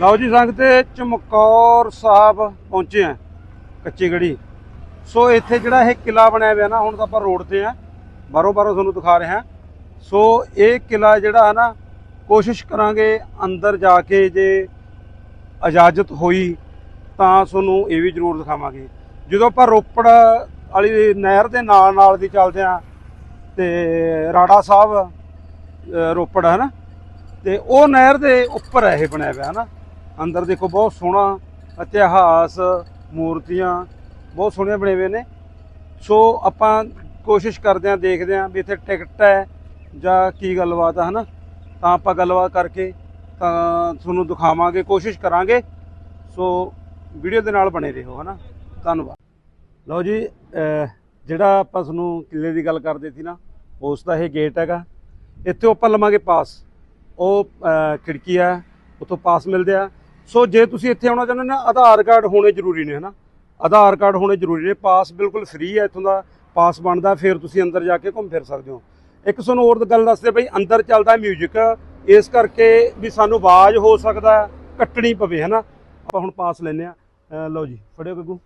ਲਓ ਜੀ, ਸੰਗਤ ਤੇ ਚਮਕੌਰ ਸਾਹਿਬ ਪਹੁੰਚੇ ਆ, ਕੱਚੀ ਗੜੀ। ਸੋ ਇੱਥੇ ਜਿਹੜਾ ਇਹ ਕਿਲਾ ਬਣਿਆ ਹੋਇਆ ਨਾ, ਹੁਣ ਤਾਂ ਆਪਾਂ ਰੋਡ ਤੇ ਆ ਬਾਰੋਂ ਬਾਰੋਂ ਤੁਹਾਨੂੰ ਦਿਖਾ ਰਹੇ। ਹਾਂ ਸੋ ਇਹ ਕਿਲਾ ਜਿਹੜਾ ਹੈ ਨਾ, ਕੋਸ਼ਿਸ਼ ਕਰਾਂਗੇ ਅੰਦਰ ਜਾ ਕੇ ਜੇ ਇਜਾਜ਼ਤ ਹੋਈ, ਤਾਂ ਤੁਹਾਨੂੰ ਇਹ ਵੀ ਜ਼ਰੂਰ ਦਿਖਾਵਾਂਗੇ। ਜਦੋਂ ਆਪਾਂ ਰੋਪੜ ਵਾਲੀ ਨਹਿਰ ਦੇ ਨਾਲ ਨਾਲ ਦੀ ਚੱਲਦੇ ਆ, ਤੇ ਰਾੜਾ ਸਾਹਿਬ ਰੋਪੜ ਹੈ ਨਾ ਤੇ ਉਹ ਨਹਿਰ ਦੇ ਉੱਪਰ ਇਹ ਬਣਿਆ ਹੋਇਆ ਹੈ ਨਾ ਅੰਦਰ ਦੇਖੋ ਬਹੁਤ ਸੋਹਣਾ ਇਤਿਹਾਸ, ਮੂਰਤੀਆਂ, ਬਹੁਤ ਸੋਹਣੇ ਬਣੇ ਹੋਏ ਨੇ। ਸੋ ਆਪਾਂ ਕੋਸ਼ਿਸ਼ ਕਰਦੇ ਆਂ ਦੇਖਦੇ ਆਂ ਵੀ ਇੱਥੇ ਟਿਕਟ ਹੈ ਜਾਂ ਕੀ ਗੱਲਬਾਤ ਹੈ ਹਨਾ? ਤਾਂ ਆਪਾਂ ਗੱਲਬਾਤ ਕਰਕੇ ਤਾਂ ਤੁਹਾਨੂੰ ਦਿਖਾਵਾਂਗੇ, ਕੋਸ਼ਿਸ਼ ਕਰਾਂਗੇ। ਸੋ ਵੀਡੀਓ ਦੇ ਨਾਲ ਬਣੇ ਰਹੋ, ਹਨਾ? ਧੰਨਵਾਦ। ਲਓ ਜੀ ਜਿਹੜਾ ਆਪਾਂ ਤੁਹਾਨੂੰ ਕਿਲੇ ਦੀ ਗੱਲ ਕਰਦੇ ਸੀ ਨਾ, ਉਸ ਦਾ ਇਹ ਗੇਟ ਹੈਗਾ। ਇੱਥੇ ਆਪਾਂ ਲਵਾਂਗੇ ਪਾਸ। ਉਹ ਖਿੜਕੀ ਆ, ਉੱਥੋਂ ਪਾਸ ਮਿਲਦੇ ਆ। ਸੋ ਜੇ ਤੁਸੀਂ ਇੱਥੇ ਆਉਣਾ ਚਾਹੁੰਦੇ ਨਾ, ਆਧਾਰ ਕਾਰਡ ਹੋਣੇ ਜ਼ਰੂਰੀ ਨੇ, ਹਨਾ? ਆਧਾਰ ਕਾਰਡ ਹੋਣੇ ਜ਼ਰੂਰੀ ਨੇ, ਪਾਸ ਬਿਲਕੁਲ ਫ੍ਰੀ ਹੈ ਇੱਥੋਂ ਦਾ, ਪਾਸ ਬਣਦਾ, ਫਿਰ ਤੁਸੀਂ ਅੰਦਰ ਜਾ ਕੇ ਘੁੰਮ ਫਿਰ ਸਕਦੇ ਹੋ। ਇੱਕ ਤੁਹਾਨੂੰ ਹੋਰ ਗੱਲ ਦੱਸਦੇ ਬਈ, ਅੰਦਰ ਚੱਲਦਾ ਮਿਊਜ਼ਿਕ ਇਸ ਕਰਕੇ ਵੀ ਸਾਨੂੰ ਆਵਾਜ਼ ਹੋ ਸਕਦਾ, ਕੱਟਣੀ ਪਵੇ, ਹਨਾ? ਆਪਾਂ ਹੁਣ ਪਾਸ ਲੈਨੇ ਆ ਲਓ ਜੀ, ਫੜਿਓ ਗੱਗੂ।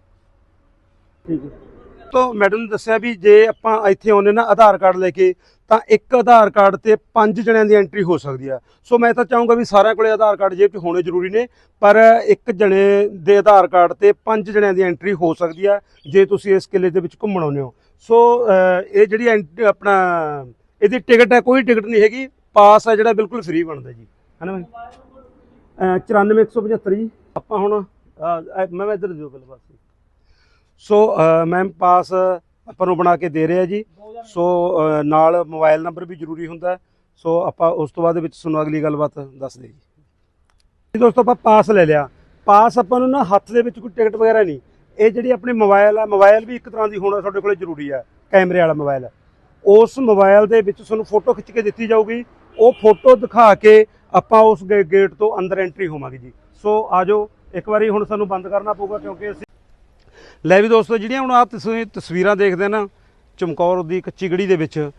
ਠੀਕ ਹੈ। ਤੋਂ ਮੈਡਮ ਨੇ ਦੱਸਿਆ ਵੀ ਜੇ ਆਪਾਂ ਇੱਥੇ ਆਉਂਦੇ ਨਾ ਆਧਾਰ ਕਾਰਡ ਲੈ ਕੇ ਤਾਂ ਇੱਕ ਆਧਾਰ ਕਾਰਡ ਤੇ ਪੰਜ ਜਣਿਆਂ ਦੀ ਐਂਟਰੀ ਹੋ ਸਕਦੀ ਆ। ਸੋ ਮੈਂ ਤਾਂ ਚਾਹੂੰਗਾ ਵੀ ਸਾਰਿਆਂ ਕੋਲੇ ਆਧਾਰ ਕਾਰਡ ਜੇਬ 'ਚ ਹੋਣੇ ਜ਼ਰੂਰੀ ਨੇ ਪਰ ਇੱਕ ਜਣੇ ਦੇ ਆਧਾਰ ਕਾਰਡ ਤੇ ਪੰਜ ਜਣਿਆਂ ਦੀ ਐਂਟਰੀ ਹੋ ਸਕਦੀ ਆ ਜੇ ਤੁਸੀਂ ਇਸ ਕਿਲੇ ਦੇ ਵਿੱਚ ਘੁੰਮਣ ਆਉਂਦੇ ਹੋ। ਸੋ ਇਹ ਜਿਹੜੀ ਐਂਟ- ਆਪਣਾ ਇਹਦੀ ਟਿਕਟ ਹੈ ਕੋਈ ਟਿਕਟ ਨਹੀਂ ਹੈਗੀ ਪਾਸ ਹੈ ਜਿਹੜਾ ਬਿਲਕੁਲ ਫ੍ਰੀ ਬਣਦਾ ਜੀ। ਹੈ ਨਾ ਬਾਈ? ਅਹ 94175 ਜੀ। ਆਪਾਂ ਹੁਣ ਅਹ, ਅਹ, ਮੈਂ ਇੱਧਰ ਦਿਓ ਪਹਿਲੇ ਪਾਸੇ ਸੋ ਮੈਮ ਪਾਸ ਆਪਾਂ ਨੂੰ ਬਣਾ ਕੇ ਦੇ ਰਿਹਾ ਜੀ। ਸੋ ਨਾਲ ਮੋਬਾਈਲ ਨੰਬਰ ਵੀ ਜ਼ਰੂਰੀ ਹੁੰਦਾ ਸੋ, ਆਪਾਂ ਉਸ ਤੋਂ ਬਾਅਦ ਵਿੱਚ ਤੁਹਾਨੂੰ ਅਗਲੀ ਗੱਲਬਾਤ ਦੱਸਦੇ ਜੀ। ਦੋਸਤੋ, ਆਪਾਂ ਪਾਸ ਲੈ ਲਿਆ। ਪਾਸ ਆਪਾਂ ਨੂੰ ਨਾ ਹੱਥ ਦੇ ਵਿੱਚ ਕੋਈ ਟਿਕਟ ਵਗੈਰਾ ਨਹੀਂ। ਇਹ ਜਿਹੜੀ ਆਪਣੀ ਮੋਬਾਈਲ ਆ ਮੋਬਾਈਲ ਵੀ ਇੱਕ ਤਰ੍ਹਾਂ ਦੀ ਹੋਣਾ ਤੁਹਾਡੇ ਕੋਲੇ ਜ਼ਰੂਰੀ ਹੈ ਕੈਮਰੇ ਵਾਲਾ ਮੋਬਾਈਲ ਉਸ ਮੋਬਾਈਲ ਦੇ ਵਿੱਚ ਤੁਹਾਨੂੰ ਫੋਟੋ ਖਿੱਚ ਕੇ ਦਿੱਤੀ ਜਾਊਗੀ। ਉਹ ਫੋਟੋ ਦਿਖਾ ਕੇ ਆਪਾਂ ਉਸ ਗੇ- ਗੇਟ ਤੋਂ ਅੰਦਰ ਐਂਟਰੀ ਹੋਵਾਂਗੇ ਜੀ। ਸੋ ਆਜੋ ਇੱਕ ਵਾਰੀ ਹੁਣ ਸਾਨੂੰ ਬੰਦ ਕਰਨਾ ਪਊਗਾ ਕਿਉਂਕਿ ਅਸੀਂ ਲੈ ਵੀ ਦੋਸਤੋ, ਜਿਹੜੀਆਂ ਹੁਣ ਆਪ ਤੁਸੀਂ ਤਸਵੀਰਾਂ ਦੇਖਦੇ ਨਾ, ਚਮਕੌਰ ਦੀ ਕੱਚੀ ਗੜੀ ਦੇ ਵਿੱਚ,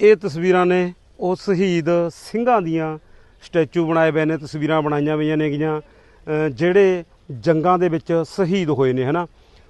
ਇਹ ਤਸਵੀਰਾਂ ਨੇ ਉਹ ਸ਼ਹੀਦ ਸਿੰਘਾਂ ਦੀਆਂ ਸਟੈਚੂ ਬਣਾਏ ਪਏ ਨੇ, ਤਸਵੀਰਾਂ ਬਣਾਈਆਂ ਹੋਈਆਂ ਨੇਗੀਆਂ ਅਹ ਜਿਹੜੇ ਜੰਗਾਂ ਦੇ ਵਿੱਚ ਸ਼ਹੀਦ ਹੋਏ ਨੇ, ਹਨਾ?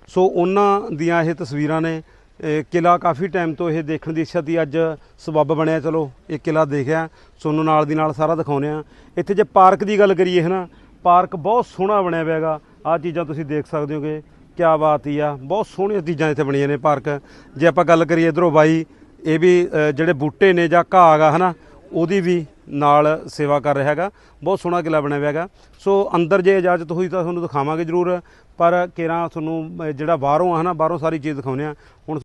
ਸੋ ਉਹਨਾਂ ਦੀਆਂ ਇਹ ਤਸਵੀਰਾਂ ਨੇ, ਇਹ ਕਿਲਾ ਕਾਫੀ ਟਾਈਮ ਤੋਂ ਇਹ ਦੇਖਣ ਦੀ ਇੱਛਾ ਦੀ ਅੱਜ ਸਬੱਬ ਬਣਿਆ, ਚਲੋ, ਇਹ ਕਿਲਾ ਦੇਖਿਆ ਸੋਨੂੰ ਨਾਲ ਦੀ ਨਾਲ ਸਾਰਾ ਦਿਖਾਉਂਦੇ ਆ। ਇੱਥੇ ਜੇ ਪਾਰਕ ਦੀ ਗੱਲ ਕਰੀਏ, ਹਨਾ? ਪਾਰਕ ਬਹੁਤ ਸੋਹਣਾ ਬਣਿਆ ਹੋਇਆ ਹੈਗਾ, ਆਹ ਚੀਜ਼ਾਂ ਤੁਸੀਂ ਦੇਖ ਸਕਦੇ ਹੋਗੇ। ਕਿਆ ਬਾਤ ਹੀ ਆ। ਬਹੁਤ ਸੋਹਣੀਆਂ ਚੀਜ਼ਾਂ ਇੱਥੇ ਬਣੀਆਂ ਨੇ ਪਾਰਕ। ਜੇ ਆਪਾਂ ਗੱਲ ਕਰੀਏ ਇਧਰੋਂ ਬਾਈ ਇਹ ਵੀ ਅ, ਜਿਹੜੇ ਬੂਟੇ ਨੇ ਜਾਂ ਘਾਹ ਗਾ ਹਨਾ ਉਹਦੀ ਵੀ ਨਾਲ ਸੇਵਾ ਕਰ ਰਿਹਾ ਹੈਗਾ। ਬਹੁਤ ਸੋਹਣਾ ਕਿਲਾ ਬਣਿਆ ਹੋਇਆ ਹੈਗਾ। ਸੋ ਅੰਦਰ ਜੇ ਇਜਾਜ਼ਤ ਹੋਈ ਤਾਂ ਤੁਹਾਨੂੰ ਦਿਖਾਵਾਂਗੇ ਜ਼ਰੂਰ ਪਰ ਕੇਰਾਂ ਤੁਹਾਨੂੰ ਅ, ਜਿਹੜਾ ਬਾਹਰੋਂ ਆ ਹਨਾ ਬਾਹਰੋਂ ਸਾਰੀ ਚੀਜ਼ ਦਿਖਾਉਂਦੇ ਆ ਹੁਣ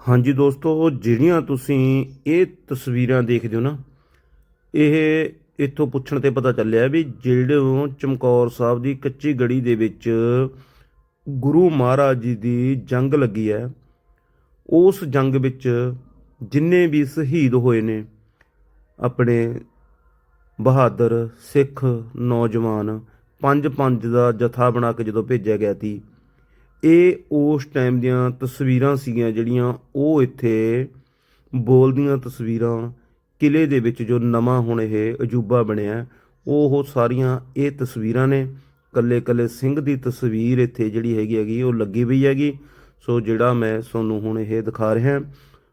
ਹਾਂਜੀ ਦੋਸਤੋ ਜਿਹੜੀਆਂ ਤੁਸੀਂ ਇਹ ਤਸਵੀਰਾਂ ਦੇਖਦੇ ਹੋ ਨਾ ਇਹ ਇੱਥੋਂ ਪੁੱਛਣ ਤੇ ਪਤਾ ਚੱਲਿਆ ਵੀ ਜਿਹੜੋਂ ਚਮਕੌਰ ਸਾਹਿਬ ਦੀ ਕੱਚੀ ਗੜੀ ਦੇ ਵਿੱਚ ਗੁਰੂ ਮਹਾਰਾਜ ਜੀ ਦੀ ਜੰਗ ਲੱਗੀ ਹੈ। ਉਸ ਜੰਗ ਵਿੱਚ ਜਿੰਨੇ ਵੀ ਸ਼ਹੀਦ ਹੋਏ ਨੇ, ਆਪਣੇ ਬਹਾਦਰ ਸਿੱਖ ਨੌਜਵਾਨ ਪੰਜ ਪੰਜ ਦਾ ਜਥਾ ਬਣਾ ਕੇ ਜਦੋਂ ਭੇਜਿਆ ਗਿਆ ਸੀ, ਇਹ ਉਸ ਟਾਈਮ ਦੀਆਂ ਤਸਵੀਰਾਂ ਸੀਗੀਆਂ ਜਿਹੜੀਆਂ ਉਹ ਇੱਥੇ ਬੋਲਦੀਆਂ ਤਸਵੀਰਾਂ ਕਿਲੇ ਦੇ ਵਿੱਚ ਜੋ ਨਵਾਂ ਹੁਣ ਇਹ ਅਜੂਬਾ ਬਣਿਆ, ਉਹ ਸਾਰੀਆਂ ਇਹ ਤਸਵੀਰਾਂ ਨੇ। ਕੱਲੇ ਕੱਲੇ ਸਿੰਘ ਦੀ ਤਸਵੀਰ ਇੱਥੇ ਜਿਹੜੀ ਹੈਗੀ ਹੈਗੀ, ਉਹ ਲੱਗੀ ਪਈ ਹੈਗੀ। ਸੋ ਜਿਹੜਾ ਮੈਂ ਤੁਹਾਨੂੰ ਹੁਣ ਇਹ ਦਿਖਾ ਰਿਹਾ,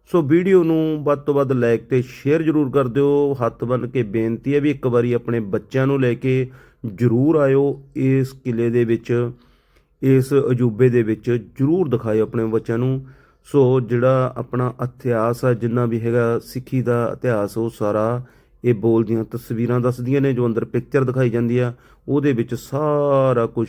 ਸੋ ਵੀਡੀਓ ਨੂੰ ਵੱਧ ਤੋਂ ਵੱਧ ਲਾਈਕ ਤੇ ਸ਼ੇਅਰ ਜ਼ਰੂਰ ਕਰ ਦਿਓ। ਹੱਥ ਬੰਨ ਕੇ ਬੇਨਤੀ ਹੈ ਵੀ ਇੱਕ ਵਾਰੀ ਆਪਣੇ ਬੱਚਿਆਂ ਨੂੰ ਲੈ ਕੇ ਜ਼ਰੂਰ ਆਇਓ ਇਸ ਕਿਲੇ ਦੇ ਵਿੱਚ, ਇਸ ਅਜੂਬੇ ਦੇ ਵਿੱਚ ਜ਼ਰੂਰ ਦਿਖਾਇਓ ਆਪਣੇ ਬੱਚਿਆਂ ਨੂੰ। ਸੋ ਜਿਹੜਾ ਆਪਣਾ ਇਤਿਹਾਸ ਆ ਜਿੰਨਾ ਵੀ ਹੈਗਾ ਸਿੱਖੀ ਦਾ ਇਤਿਹਾਸ ਉਹ ਸਾਰਾ ਇਹ ਬੋਲਦੀਆਂ ਤਸਵੀਰਾਂ ਦੱਸਦੀਆਂ ਨੇ ਜੋ ਅੰਦਰ ਪਿਕਚਰ ਦਿਖਾਈ ਜਾਂਦੀ ਆ ਉਹਦੇ ਵਿੱਚ ਸਾਰਾ ਕੁਝ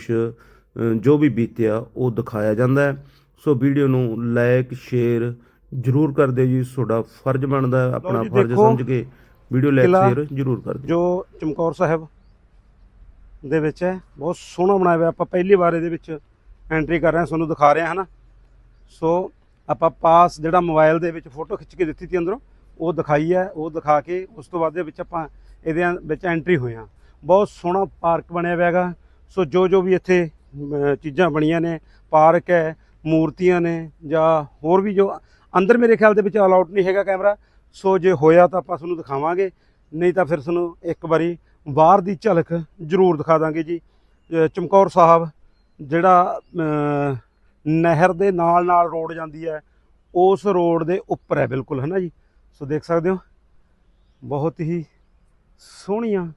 ਜੋ ਵੀ ਬੀਤਿਆ ਉਹ ਦਿਖਾਇਆ ਜਾਂਦਾ ਹੈ। ਸੋ ਵੀਡੀਓ ਨੂੰ ਲਾਈਕ ਸ਼ੇਅਰ ਜ਼ਰੂਰ ਕਰ ਦਿਓ ਜੀ ਤੁਹਾਡਾ ਫਰਜ਼ ਬਣਦਾ ਹੈ ਆਪਣਾ ਫਰਜ਼ ਸਮਝ ਕੇ ਵੀਡੀਓ ਲਾਈਕ ਸ਼ੇਅਰ ਜ਼ਰੂਰ ਕਰ ਦਿਓ। ਜੋ ਚਮਕੌਰ ਸਾਹਿਬ ਦੇ ਵਿੱਚ ਹੈ ਬਹੁਤ ਸੋਹਣਾ ਬਣਾਇਆ ਹੋਇਆ ਆਪਾਂ ਪਹਿਲੀ ਵਾਰ ਇਹਦੇ ਵਿੱਚ ਐਂਟਰੀ ਕਰ ਰਹੇ ਹਾਂ ਤੁਹਾਨੂੰ ਦਿਖਾ ਰਹੇ ਹਾਂ ਹਨਾ? ਸੋ ਆਪਾਂ ਪਾਸ ਜਿਹੜਾ ਮੋਬਾਈਲ ਦੇ ਵਿੱਚ ਫੋਟੋ ਖਿੱਚ ਕੇ ਦਿੱਤੀ ਸੀ ਅੰਦਰੋਂ, ਉਹ ਦਿਖਾਈ ਹੈ, ਉਹ ਦਿਖਾ ਕੇ ਉਸ ਤੋਂ ਬਾਅਦ ਦੇ ਵਿੱਚ ਆਪਾਂ ਇਹਦੇ ਵਿੱਚ ਐਂਟਰੀ ਹੋਏ ਹਾਂ ਬਹੁਤ ਸੋਹਣਾ ਪਾਰਕ ਬਣਿਆ ਹੋਇਆ ਹੈਗਾ। ਸੋ ਜੋ ਜੋ ਵੀ ਇੱਥੇ ਚੀਜ਼ਾਂ ਬਣੀਆਂ ਨੇ, ਪਾਰਕ ਹੈ, ਮੂਰਤੀਆਂ ਨੇ, ਜਾਂ ਹੋਰ ਵੀ ਜੋ, ਅੰਦਰ ਮੇਰੇ ਖਿਆਲ ਦੇ ਵਿੱਚ ਅਲਾਉਡ ਨਹੀਂ ਹੈਗਾ ਕੈਮਰਾ। ਸੋ ਜੇ ਹੋਇਆ ਤਾਂ ਆਪਾਂ ਤੁਹਾਨੂੰ ਦਿਖਾਵਾਂਗੇ। ਨਹੀਂ ਤਾਂ ਫਿਰ ਤੁਹਾਨੂੰ ਇੱਕ ਵਾਰੀ ਬਾਹਰ ਦੀ ਝਲਕ ਜ਼ਰੂਰ ਦਿਖਾ ਦਾਂਗੇ ਜੀ। ਚਮਕੌਰ ਸਾਹਿਬ, ਜਿਹੜਾ ਨਹਿਰ ਦੇ ਨਾਲ ਨਾਲ ਰੋਡ ਜਾਂਦੀ ਹੈ, ਉਸ ਰੋਡ ਦੇ ਉੱਪਰ ਹੈ ਬਿਲਕੁਲ ਹੈ ਨਾ ਜੀ? ਸੋ ਦੇਖ ਸਕਦੇ ਹੋ, ਬਹੁਤ ਹੀ ਸੋਹਣੀਆਂ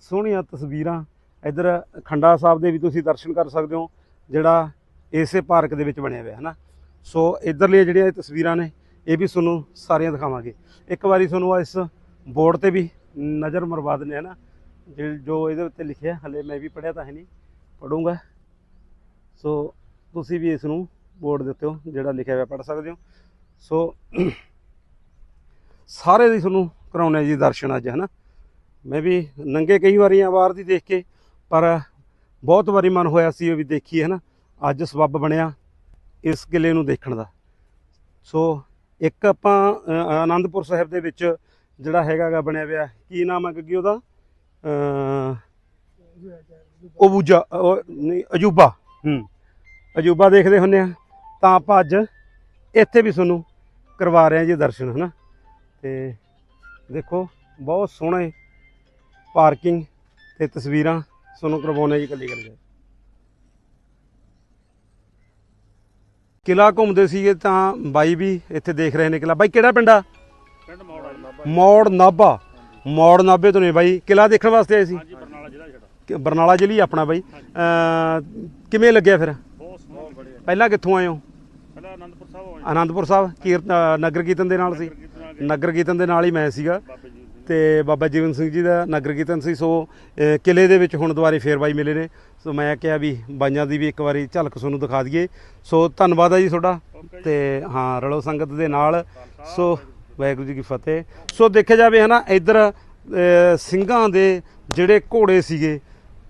ਸੋਹਣੀਆਂ ਤਸਵੀਰਾਂ। ਇੱਧਰ ਖੰਡਾ ਸਾਹਿਬ ਦੇ ਵੀ ਤੁਸੀਂ ਦਰਸ਼ਨ ਕਰ ਸਕਦੇ ਹੋ, ਜਿਹੜਾ ਇਸੇ ਪਾਰਕ ਦੇ ਵਿੱਚ ਬਣਿਆ ਹੋਇਆ ਹੈ ਨਾ ਸੋ ਇੱਧਰਲੀਆਂ ਜਿਹੜੀਆਂ ਇਹ ਤਸਵੀਰਾਂ ਨੇ, ਇਹ ਵੀ ਤੁਹਾਨੂੰ ਸਾਰੀਆਂ ਦਿਖਾਵਾਂਗੇ। ਇੱਕ ਵਾਰੀ ਤੁਹਾਨੂੰ ਇਸ ਬੋਰਡ ਤੇ ਵੀ ਨਜ਼ਰ ਮਰਵਾ ਦਿੰਦੇ ਹੈ ਨਾ ਜਿ- ਜੋ ਇਹਦੇ ਉੱਤੇ ਲਿਖਿਆ, ਹਲੇ ਮੈਂ ਵੀ ਪੜਿਆ ਤਾਂ ਹੈ ਨਹੀਂ ਪੜੂੰਗਾ ਸੋ ਤੁਸੀਂ ਵੀ ਇਸ ਨੂੰ ਬੋਰਡ ਦੇ ਉੱਤੇ ਜਿਹੜਾ ਲਿਖਿਆ ਹੋਇਆ ਪੜ ਸਕਦੇ ਹੋ। ਸੋ ਸਾਰੇ ਦੀ ਤੁਹਾਨੂੰ ਕਰਾਉਣੇ ਜੀ ਦਰਸ਼ਨ ਅੱਜ ਹੈ ਨਾ ਮੈਂ ਵੀ ਨੰਗੇ ਕਈ ਵਾਰੀ ਆ ਬਾਹਰ ਦੀ ਦੇਖ ਕੇ ਪਰ ਬਹੁਤ ਵਾਰੀ ਮਨ ਹੋਇਆ ਸੀ ਉਹ ਵੀ ਦੇਖੀਏ ਹੈ ਨਾ ਅੱਜ ਸਬੱਬ ਬਣਿਆ ਇਸ ਕਿਲੇ ਨੂੰ ਦੇਖਣ ਦਾ। ਸੋ ਇੱਕ ਆਪਾਂ ਆਨੰਦਪੁਰ ਸਾਹਿਬ ਦੇ ਵਿੱਚ ਜਿਹੜਾ ਹੈਗਾ ਗਾ ਬਣਿਆ ਹੋਇਆ ਕੀ ਨਾਮ ਹੈ ਗੱਗੀ ਉਹਦਾ? ਅ ਅਬੂਜਾ ਉਹ ਨਹੀਂ ਅਜੂਬਾ ਹੂੰ। ਅਜੂਬਾ ਦੇਖਦੇ ਹੁੰਨੇ ਆ ਤਾਂ ਆਪਾਂ ਅੱਜ ਇੱਥੇ ਵੀ ਤੁਹਾਨੂੰ ਕਰਵਾ ਰਹੇ ਹਾਂ ਜੀ ਦਰਸ਼ਨ ਹਨਾ? ਤੇ ਦੇਖੋ ਬਹੁਤ ਸੋਹਣੇ ਪਾਰਕਿੰਗ ਤੇ ਤਸਵੀਰਾਂ ਤੁਹਾਨੂੰ ਕਰਵਾਉਣੇ ਜੀ ਕੱਲੀ ਕੱਲੀ ਕਿਲਾ ਘੁੰਮਦੇ ਸੀਗੇ ਤਾਂ ਬਾਈ ਵੀ ਇੱਥੇ ਦੇਖ ਰਹੇ ਨੇ ਕਿਲਾ ਬਾਈ ਕਿਹੜਾ ਪਿੰਡ ਆ? ਪਿੰਡ ਮੌੜ ਆ ਜੀ। ਮੌੜ ਨਾਭਾ। ਮੌੜ ਨਾਭੇ ਤੋਂ ਨੇ ਬਾਈ। ਕਿਲਾ ਦੇਖਣ ਵਾਸਤੇ ਆਏ ਸੀ? ਹਾਂਜੀ ਬਰਨਾਲਾ ਜ਼ਿਲ੍ਹਾ ਛੜਾ ਬਰਨਾਲਾ ਜ਼ਿਲ੍ਹਾ ਹੀ ਆਪਣਾ ਬਾਈ। ਕਿਵੇਂ ਲੱਗਿਆ ਫਿਰ? ਪਹਿਲਾਂ ਕਿੱਥੋਂ ਆਏ ਹੋ? ਪਹਿਲਾਂ ਆਨੰਦਪੁਰ ਸਾਹਿਬ ਆਏ। ਆਨੰਦਪੁਰ ਸਾਹਿਬ ਕੀਰਤ ਨਗਰ ਕੀਰਤਨ ਦੇ ਨਾਲ ਸੀ। ਨਗਰ ਕੀਰਤਨ ਦੇ ਨਾਲ ਹੀ ਮੈਂ ਸੀਗਾ। ਤੇ ਬਾਬਾ ਜੀਵਨ ਸਿੰਘ ਜੀ ਦਾ ਨਗਰ ਕੀਰਤਨ ਸੀ। ਸੋ ਕਿਲੇ ਦੇ ਵਿੱਚ ਹੁਣ ਦੁਬਾਰੇ ਫੇਰ ਬਾਈ ਮਿਲੇ ਨੇ। ਸੋ ਮੈਂ ਕਿਹਾ ਵੀ ਬਾਈਆਂ ਦੀ ਵੀ ਇੱਕ ਵਾਰੀ ਝਲਕ ਤੁਹਾਨੂੰ ਦਿਖਾ ਦਈਏ। ਸੋ ਧੰਨਵਾਦ ਹੈ ਜੀ ਤੁਹਾਡਾ। ਤੇ ਹਾਂ ਰਲੋ ਸੰਗਤ ਦੇ ਨਾਲ। ਸੋ ਵਾਹਿਗੁਰੂ ਜੀ ਕੀ ਫਤਿਹ। ਸੋ ਦੇਖਿਆ ਜਾਵੇ ਹਨਾ ਇੱਧਰ ਸਿੰਘਾਂ ਦੇ ਜਿਹੜੇ ਘੋੜੇ ਸੀਗੇ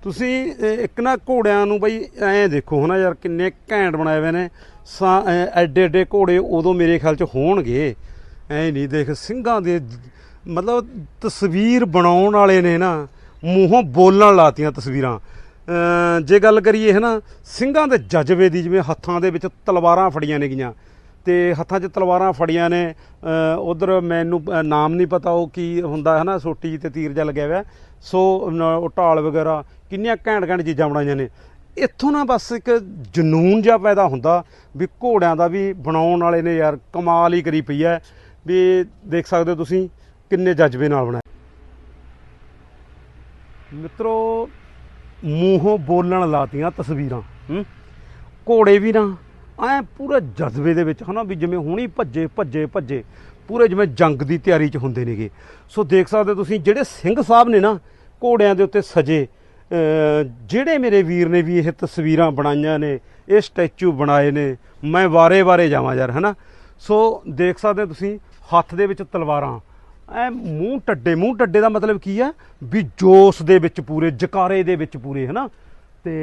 ਤੁਸੀਂ ਇੱਕ ਨਾ ਘੋੜਿਆਂ ਨੂੰ ਬਈ ਐਂ ਦੇਖੋ ਹਨਾ ਯਾਰ, ਕਿੰਨੇ ਘੈਂਟ ਬਣਾਏ ਹੋਏ ਨੇ। ਸਾ ਐਡੇ ਐਡੇ ਘੋੜੇ ਉਦੋਂ ਮੇਰੇ ਖਿਆਲ ਚ ਹੋਣਗੇ। ਐ ਨਹੀਂ ਦੇਖ, ਸਿੰਘਾਂ ਦੇ ਮਤਲਬ ਤਸਵੀਰ ਬਣਾਉਣ ਵਾਲੇ ਨੇ ਨਾ, ਮੂੰਹੋਂ ਬੋਲਣ ਲਾਤੀਆਂ ਤਸਵੀਰਾਂ। ਜੇ ਗੱਲ ਕਰੀਏ ਹੈ ਨਾ ਸਿੰਘਾਂ ਦੇ ਜਜ਼ਬੇ ਦੀ ਜਿਵੇਂ ਹੱਥਾਂ ਦੇ ਵਿੱਚ ਤਲਵਾਰਾਂ ਫੜੀਆਂ ਨੇ ਗੀਆਂ। ਤੇ ਹੱਥਾਂ 'ਚ ਤਲਵਾਰਾਂ ਫੜੀਆਂ ਨੇ ਉਧਰ ਮੈਨੂੰ ਨਾਮ ਨਹੀਂ ਪਤਾ ਉਹ ਕੀ ਹੁੰਦਾ ਹੈ ਨਾ ਸੋਟੀ ਤੇ ਤੀਰ ਜਿਹਾ ਲੱਗਿਆ ਹੋਇਆ। ਸੋ ਉਹ ਢਾਲ ਵਗੈਰਾ ਕਿੰਨੀਆਂ ਘੈਂਟ ਘੈਂਟ ਚੀਜ਼ਾਂ ਬਣਾਈਆਂ ਨੇ। ਇੱਥੋਂ ਨਾ ਬਸ ਇੱਕ ਜਨੂਨ ਜਿਹਾ ਪੈਦਾ ਹੁੰਦਾ ਵੀ ਘੋੜਿਆਂ ਦਾ ਵੀ ਬਣਾਉਣ ਵਾਲੇ ਨੇ ਯਾਰ, ਕਮਾਲ ਹੀ ਕਰੀ ਪਈ ਹੈ। ਵੀ ਦੇਖ ਸਕਦੇ ਹੋ ਤੁਸੀਂ ਕਿੰਨੇ ਜਜ਼ਬੇ ਨਾਲ ਬਣਾਇਆ। ਮਿੱਤਰੋ, ਮੂੰਹੋਂ ਬੋਲਣ ਲਾਤੀਆਂ ਤਸਵੀਰਾਂ। ਹੂੰ? ਘੋੜੇ ਵੀ ਨਾ, ਐ ਪੂਰੇ ਜਜ਼ਬੇ ਦੇ ਵਿੱਚ ਹਨਾ ਵੀ ਜਿਵੇਂ ਹੁਣੀ ਭੱਜੇ ਭੱਜੇ ਭੱਜੇ, ਪੂਰੇ ਜਿਵੇਂ ਜੰਗ ਦੀ ਤਿਆਰੀ 'ਚ ਹੁੰਦੇ ਨੇਗੇ। ਸੋ ਦੇਖ ਸਕਦੇ ਹੋ ਤੁਸੀਂ, ਜਿਹੜੇ ਸਿੰਘ ਸਾਹਿਬ ਨੇ ਨਾ ਘੋੜਿਆਂ ਦੇ ਉੱਤੇ ਸਜੇ ਜਿਹੜੇ ਮੇਰੇ ਵੀਰ ਨੇ ਵੀ ਇਹ ਤਸਵੀਰਾਂ ਬਣਾਈਆਂ ਨੇ, ਇਹ ਸਟੈਚੂ ਬਣਾਏ ਨੇ, ਮੈਂ ਵਾਰੇ-ਵਾਰੇ ਜਾਵਾਂ ਯਾਰ, ਹਨਾ? ਸੋ ਦੇਖ ਸਕਦੇ ਹੋ ਤੁਸੀਂ, ਹੱਥ ਦੇ ਵਿੱਚ ਤਲਵਾਰਾਂ। ਐ ਮੂੰਹ ਟੱਡੇ ਮੂੰਹ ਟੱਡੇ ਦਾ ਮਤਲਬ ਕੀ ਆ? ਵੀ ਜੋਸ਼ ਦੇ ਵਿੱਚ ਪੂਰੇ, ਜਕਾਰੇ ਦੇ ਵਿੱਚ ਪੂਰੇ, ਹਨਾ? ਤੇ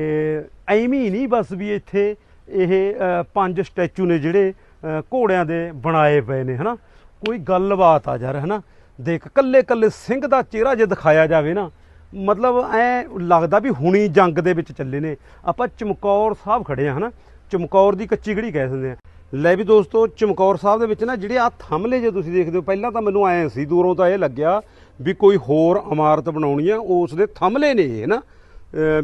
ਐਵੇਂ ਹੀ ਨਹੀਂ ਬਸ ਵੀ ਇੱਥੇ ਇਹ ਪੰਜ ਸਟੈਚੂ ਨੇ ਜਿਹੜੇ ਘੋੜਿਆਂ ਦੇ ਬਣਾਏ ਪਏ ਨੇ, ਹਨਾ? ਕੋਈ ਗੱਲਬਾਤ ਆ ਯਾਰ, ਹਨਾ? ਦੇਖ ਕੱਲੇ ਕੱਲੇ ਸਿੰਘ ਦਾ ਚਿਹਰਾ ਜੇ ਦਿਖਾਇਆ ਜਾਵੇ ਨਾ ਮਤਲਬ ਐ ਲੱਗਦਾ ਵੀ ਹੁਣੀ ਜੰਗ ਦੇ ਵਿੱਚ ਚੱਲੇ ਨੇ। ਆਪਾਂ ਚਮਕੌਰ ਸਾਹਿਬ ਖੜੇ ਆ, ਹਨਾ? ਚਮਕੌਰ ਦੀ ਕੱਚੀ ਗੜੀ ਕਹਿ ਦਿੰਦੇ ਆ। ਲੈ ਵੀ ਦੋਸਤੋ, ਚਮਕੌਰ ਸਾਹਿਬ ਦੇ ਵਿੱਚ ਨਾ ਜਿਹੜੇ ਆ ਥੰਮਲੇ ਜੇ ਤੁਸੀਂ ਦੇਖਦੇ ਹੋ, ਪਹਿਲਾਂ ਤਾਂ ਮੈਨੂੰ ਐ ਸੀ, ਦੂਰੋਂ ਤਾਂ ਇਹ ਲੱਗਿਆ ਵੀ ਕੋਈ ਹੋਰ ਇਮਾਰਤ ਬਣਾਉਣੀ ਆ, ਉਸ ਦੇ ਥੰਮਲੇ ਨੇ ਇਹ ਨਾ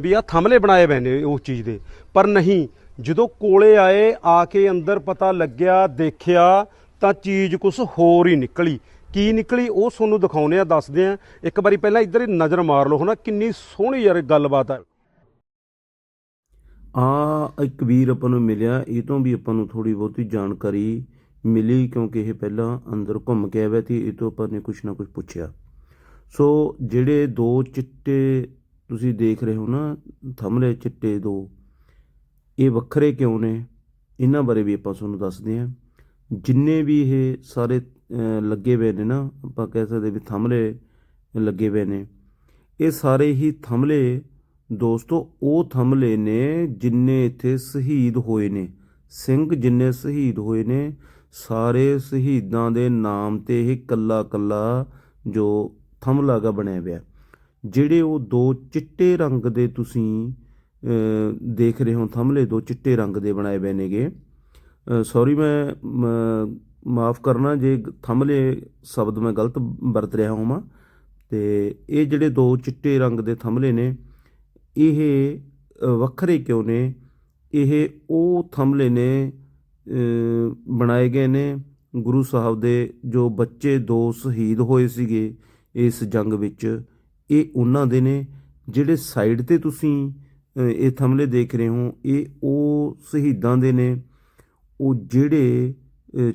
ਵੀ ਆ ਥੰਮਲੇ ਬਣਾਏ ਪਏ ਨੇ ਉਸ ਚੀਜ਼ ਦੇ। ਪਰ ਨਹੀਂ, ਜਦੋਂ ਕੋਲੇ ਆਏ, ਆ ਕੇ ਅੰਦਰ ਪਤਾ ਲੱਗਿਆ, ਦੇਖਿਆ, ਤਾਂ ਚੀਜ਼ ਕੁਝ ਹੋਰ ਹੀ ਨਿਕਲੀ। ਕੀ ਨਿਕਲੀ ਉਹ ਤੁਹਾਨੂੰ ਦਿਖਾਉਨੇ ਆ, ਦੱਸਦੇ ਆ। ਇੱਕ ਵਾਰੀ ਪਹਿਲਾਂ ਇੱਧਰ ਹੀ ਨਜ਼ਰ ਮਾਰ ਲਓ ਹਨਾ, ਕਿੰਨੀ ਸੋਹਣੀ ਯਾਰ ਗੱਲਬਾਤ ਹੈ ਆ ਇੱਕ ਵੀਰ ਆਪਾਂ ਨੂੰ ਮਿਲਿਆ, ਇਹ ਤੋਂ ਵੀ ਆਪਾਂ ਨੂੰ ਥੋੜੀ ਬਹੁਤੀ ਜਾਣਕਾਰੀ ਮਿਲੀ, ਕਿਉਂਕਿ ਇਹ ਪਹਿਲਾਂ ਅੰਦਰ ਘੁੰਮ ਕੇ ਆਇਆ ਸੀ, ਇਹ ਤੋਂ ਆਪਾਂ ਨੇ ਕੁਝ ਨਾ ਕੁਝ ਪੁੱਛਿਆ। ਸੋ ਜਿਹੜੇ ਦੋ ਚਿੱਟੇ ਤੁਸੀਂ ਦੇਖ ਰਹੇ ਹੋ ਨਾ ਥਮਲੇ ਚਿੱਟੇ ਦੋ, ਇਹ ਵੱਖਰੇ ਕਿਉਂ ਨੇ? ਇਹਨਾਂ ਬਾਰੇ ਵੀ ਆਪਾਂ ਤੁਹਾਨੂੰ ਦੱਸਦੇ ਹਾਂ ਜਿੰਨੇ ਵੀ ਇਹ ਸਾਰੇ ਲੱਗੇ ਹੋਏ ਨੇ ਨਾ, ਆਪਾਂ ਕਹਿ ਸਕਦੇ ਵੀ ਥੰਮਲੇ ਲੱਗੇ ਹੋਏ ਨੇ। ਇਹ ਸਾਰੇ ਹੀ ਥੰਮਲੇ ਦੋਸਤੋ, ਉਹ ਥੰਮਲੇ ਨੇ ਜਿੰਨੇ ਇੱਥੇ ਸ਼ਹੀਦ ਹੋਏ ਨੇ। ਸਿੰਘ ਜਿੰਨੇ ਸ਼ਹੀਦ ਹੋਏ ਨੇ, ਸਾਰੇ ਸ਼ਹੀਦਾਂ ਦੇ ਨਾਮ ਤੇ ਇਹ ਕੱਲਾ ਕੱਲਾ ਜੋ ਥੰਮਲਾ ਗਾ ਬਣਿਆ ਹੋਇਆ ਜਿਹੜੇ ਉਹ ਦੋ ਚਿੱਟੇ ਰੰਗ ਦੇ ਤੁਸੀਂ ਦੇਖ ਰਹੇ ਹੋ ਥੰਮਲੇ ਦੋ ਚਿੱਟੇ ਰੰਗ ਦੇ ਬਣਾਏ ਹੋਏ ਨੇਗੇ। ਸੌਰੀ ਮੈਂ ਮਾਫ ਕਰਨਾ ਜੇ ਥੰਮਲੇ ਸ਼ਬਦ ਮੈਂ ਗਲਤ ਵਰਤ ਰਿਹਾ ਹੋਵਾਂ, ਤੇ ਇਹ ਜਿਹੜੇ ਦੋ ਚਿੱਟੇ ਰੰਗ ਦੇ ਥੰਮਲੇ ਨੇ, ਇਹ ਵੱਖਰੇ ਕਿਉਂ ਨੇ? ਇਹ ਉਹ ਥੰਮਲੇ ਨੇ ਬਣਾਏ ਗਏ ਨੇ ਗੁਰੂ ਸਾਹਿਬ ਦੇ ਜੋ ਬੱਚੇ ਦੋ ਸ਼ਹੀਦ ਹੋਏ ਸੀਗੇ ਇਸ ਜੰਗ ਵਿੱਚ, ਇਹ ਉਹਨਾਂ ਦੇ ਨੇ, ਜਿਹੜੇ ਸਾਈਡ ਤੇ ਤੁਸੀਂ ਇਹ ਥੰਮਲੇ ਦੇਖ ਰਹੇ ਹੋ, ਇਹ ਉਹ ਸ਼ਹੀਦਾਂ ਦੇ ਨੇ, ਉਹ ਜਿਹੜੇ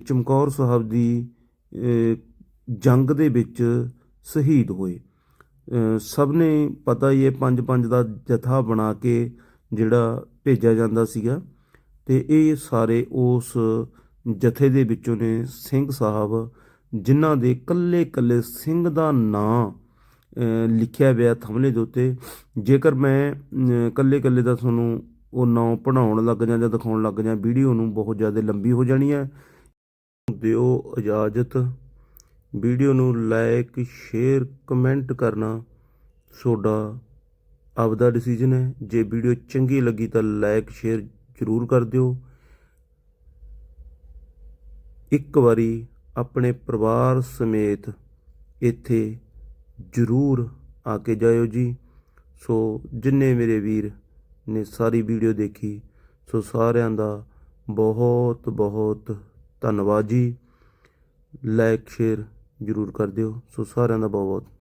ਚਮਕੌਰ ਸਾਹਿਬ ਦੀ ਜੰਗ ਦੇ ਵਿੱਚ ਸ਼ਹੀਦ ਹੋਏ। ਸਭ ਨੇ ਪਤਾ ਹੀ ਹੈ ਪੰਜ ਪੰਜ ਦਾ ਜਥਾ ਬਣਾ ਕੇ ਜਿਹੜਾ ਭੇਜਿਆ ਜਾਂਦਾ ਸੀਗਾ। ਤੇ ਇਹ ਸਾਰੇ ਉਸ ਜਥੇ ਦੇ ਵਿੱਚੋਂ ਨੇ ਸਿੰਘ ਸਾਹਿਬ ਜਿਨ੍ਹਾਂ ਦੇ ਕੱਲੇ ਕੱਲੇ ਸਿੰਘ ਦਾ ਨਾਂ ਲਿਖਿਆ ਹੋਇਆ ਥੰਮਲੇ ਦੇ ਉੱਤੇ। ਜੇਕਰ ਮੈਂ ਅ, ਕੱਲੇ ਕੱਲੇ ਦਾ ਤੁਹਾਨੂੰ ਉਹ ਨਾਂ ਪੜਾਉਣ ਲੱਗ ਜਾਂ ਜਾਂ ਦਿਖਾਉਣ ਲੱਗ ਜਾਂ ਵੀਡੀਓ ਨੂੰ ਬਹੁਤ ਜ਼ਿਆਦਾ ਲੰਬੀ ਹੋ ਜਾਣੀ ਹੈ ਦਿਓ ਇਜਾਜ਼ਤ। ਵੀਡੀਓ ਨੂੰ ਲਾਈਕ ਸ਼ੇਅਰ, ਕਮੈਂਟ ਕਰਨਾ ਤੁਹਾਡਾ ਆਪਦਾ ਡਿਸੀਜਨ ਹੈ। ਜੇ ਵੀਡੀਓ ਚੰਗੀ ਲੱਗੀ ਤਾਂ ਲਾਈਕ ਸ਼ੇਅਰ ਜ਼ਰੂਰ ਕਰ ਦਿਓ। ਇੱਕ ਵਾਰੀ ਆਪਣੇ ਪਰਿਵਾਰ ਸਮੇਤ ਇੱਥੇ ਜ਼ਰੂਰ ਆ ਕੇ ਜਾਇਓ ਜੀ। ਸੋ ਜਿੰਨੇ ਮੇਰੇ ਵੀਰ ਨੇ ਸਾਰੀ ਵੀਡੀਓ ਦੇਖੀ, ਸੋ ਸਾਰਿਆਂ ਦਾ ਬਹੁਤ ਬਹੁਤ ਧੰਨਵਾਦ ਜੀ। ਲਾਈਕ ਸ਼ੇਅਰ ਜ਼ਰੂਰ ਕਰ ਦਿਓ। ਸੋ ਸਾਰਿਆਂ ਦਾ ਬਹੁਤ ਬਹੁਤ